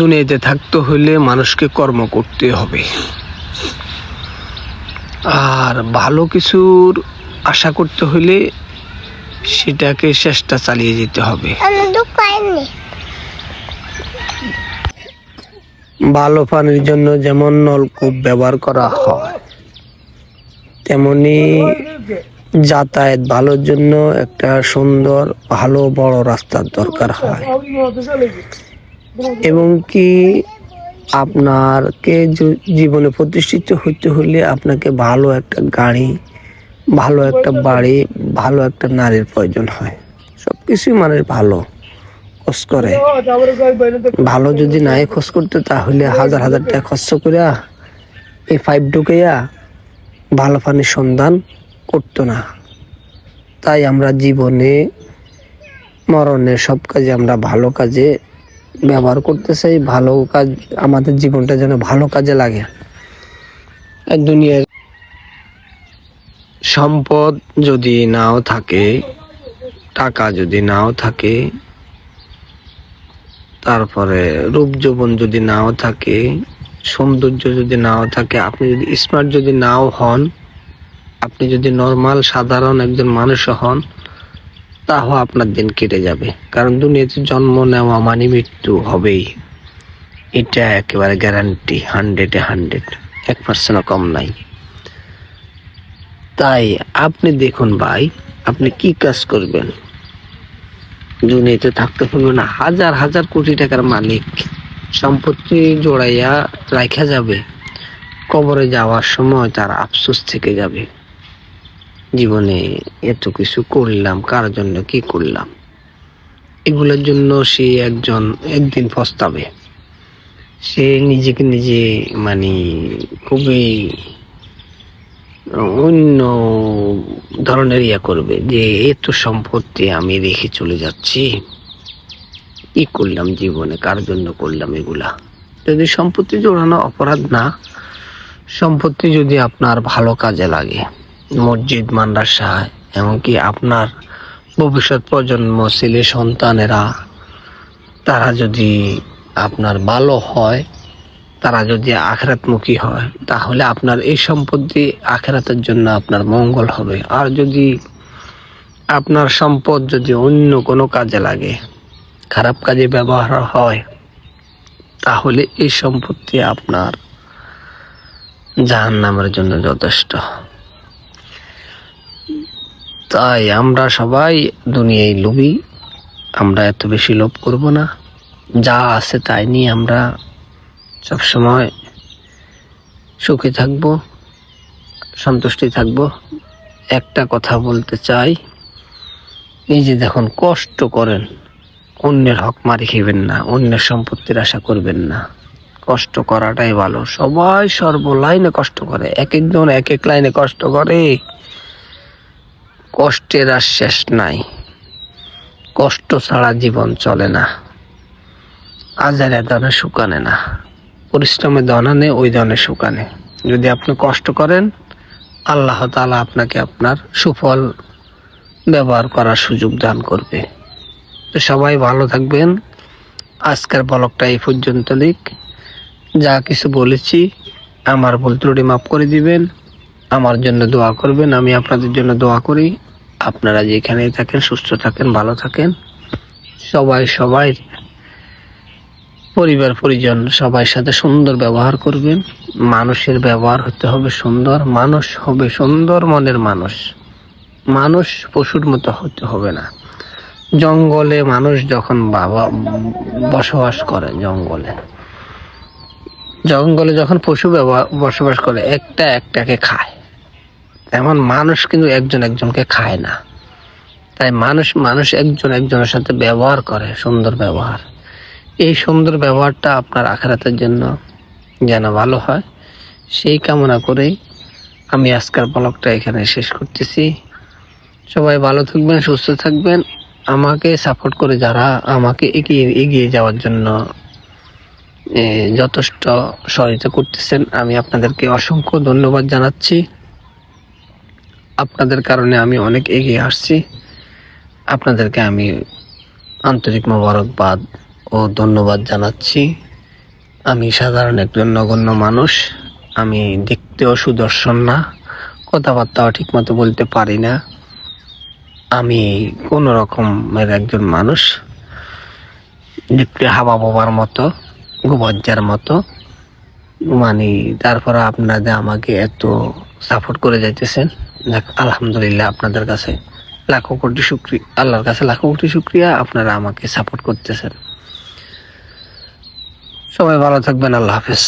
দুনিয়াতে থাকতে হলে মানুষকে কর্ম করতে হবে। আর ভালো কিছুর আশা করতে হলে সেটাকে চেষ্টা চালিয়ে যেতে হবে। ভালো পানির জন্য যেমন নলকূপ ব্যবহার করা হয় তেমনি যাতায়াত ভালোর জন্য একটা সুন্দর ভালো বড় রাস্তার দরকার হয়। এবং কি আপনারকে জীবনে প্রতিষ্ঠিত হতে হলে আপনাকে ভালো একটা গাড়ি, ভালো একটা বাড়ি, ভালো একটা নারীর প্রয়োজন হয়। সব কিছুই ভালো, খোঁজ করে। ভালো যদি নাই খোঁজ করতে, তাহলে হাজার হাজার টাকা খরচ করিয়া, এই পাইপ ঢুকাইয়া ভালো পানির সন্ধান করতো না। তাই আমরা জীবনে মরণে সব কাজে আমরা ভালো কাজে ব্যবহার করতে চাই, ভালো কাজ, আমাদের জীবনটা যেন ভালো কাজে লাগে। দুনিয়ার সম্পদ যদি নাও থাকে, টাকা যদি নাও থাকে, তারপরে রূপ যৌবন যদি নাও থাকে, সৌন্দর্য যদি নাও থাকে, আপনি যদি স্মার্ট যদি নাও হন, আপনি যদি নর্মাল সাধারণ একজন মানুষ হন তাও আপনার দিন কেটে যাবে। কারণ দুনিয়াতে জন্ম নেওয়া মানে মৃত্যু হবেই। এটা একেবারে গ্যারান্টি হান্ড্রেডে হান্ড্রেড এক পার্সেন্টও কম নাই। তাই আপনি দেখুন ভাই, আপনি কি কাজ করবেন? দুনিয়াতে থাকতে পারবে না, হাজার হাজার কোটি টাকার মালিক। সম্পত্তি জোড়াইয়া রাখা যাবে। কবরে যাওয়ার সময় তার আফসোস থেকে যাবে। জীবনে এত কিছু করলাম, কার জন্য কি করলাম? এগুলোর জন্য সে একজন একদিন পস্তাবে। সে নিজেকে নিজে মানে খুবই অন্য ধরনের ইয়া করবে যে, এত সম্পত্তি আমি রেখে চলে যাচ্ছি। কি করলাম জীবনে? কার জন্য করলাম এগুলা? যদি সম্পত্তি জোড়ানো অপরাধ না, সম্পত্তি যদি আপনার ভালো কাজে লাগে মসজিদ, মাদ্রাসা, এমনকি আপনার ভবিষ্যৎ প্রজন্ম, ছেলে সন্তানেরা, তারা যদি আপনার ভালো হয়, তারা যদি আখেরাতমুখী হয়, তাহলে আপনার এই সম্পত্তি আখেরাতের জন্য আপনার মঙ্গল হবে। আর যদি আপনার সম্পদ যদি অন্য কোনো কাজে লাগে, খারাপ কাজে ব্যবহার হয়, তাহলে এই সম্পত্তি আপনার জাহান নামের জন্য যথেষ্ট। তাই আমরা সবাই দুনিয়ায় লোভী, আমরা এত বেশি লোভ করব না। যা আছে তাই নিয়ে আমরা সবসময় সুখে থাকব, সন্তুষ্টি থাকব। একটা কথা বলতে চাই নিজে দেখুন, কষ্ট করেন, অন্যের হক মারি খেবেন না, অন্যের সম্পত্তির আশা করবেন না। কষ্ট করাটাই ভালো। সবাই সর্ব লাইনে কষ্ট করে, এক একজন এক এক লাইনে কষ্ট করে। কষ্টের আর শেষ নাই। কষ্ট ছাড়া জীবন চলে না। আজারে দনে শুকানে না। পরিশ্রমে দনানে ওই দনে শুকানে যদি আপনি কষ্ট করেন, আল্লাহ তালা আপনাকে আপনার সুফল ব্যবহার করার সুযোগ দান করবে। তো সবাই ভালো থাকবেন। আজকের বলকটা এই পর্যন্ত লিখ যা কিছু বলেছি, আমার ভুল ত্রুটি মাফ করে দিবেন। আমার জন্য দোয়া করবেন, আমি আপনাদের জন্য দোয়া করি। আপনারা যেখানেই থাকেন, সুস্থ থাকেন, ভালো থাকেন। সবাই সবাই, পরিবার, পরিজন সবার সাথে সুন্দর ব্যবহার করবেন। মানুষের ব্যবহার হতে হবে সুন্দর, মানুষ হবে সুন্দর মনের মানুষ। মানুষ পশুর মতো হতে হবে না। জঙ্গলে মানুষ যখন বাবা, বসবাস করে জঙ্গলে জঙ্গলে যখন পশু ব্যবহার বসবাস করে, একটা একটাকে খায়। তেমন মানুষ কিন্তু একজন একজনকে খায় না। তাই মানুষ মানুষ একজন একজনের সাথে ব্যবহার করে, সুন্দর ব্যবহার। এই সুন্দর ব্যবহারটা আপনার আখেরাতের জন্য যেন ভালো হয়, সেই কামনা করেই আমি আজকের ব্লগটা এখানে শেষ করতেছি। সবাই ভালো থাকবেন, সুস্থ থাকবেন। আমাকে সাপোর্ট করে যারা আমাকে এগিয়ে এগিয়ে যাওয়ার জন্য যথেষ্ট সহায়তা করতেছেন, আমি আপনাদেরকে অসংখ্য ধন্যবাদ জানাচ্ছি। আপনাদের কারণে আমি অনেক এগিয়ে আসছি। আপনাদেরকে আমি আন্তরিক মোবারকবাদ ও ধন্যবাদ জানাচ্ছি। আমি সাধারণ একজন নগণ্য মানুষ। আমি দেখতেও সুদর্শন না। কথাবার্তাও ঠিক মতো বলতে পারি না। আমি কোনো রকমের একজন মানুষ। দেখতে হাবা বাবার মতো, গোবজ্জার মতো। মানে তারপরে আপনারা আমাকে এত সাপোর্ট করে যাইতেছেন। আলহামদুলিল্লাহ আপনাদের কাছে লাখো কোটি শুক্রিয়া আল্লাহর কাছে লাখো কোটি শুক্রিয়া, আপনারা আমাকে সাপোর্ট করতেছেন। সবাই ভালো থাকবেন, আল্লাহ হাফেজ।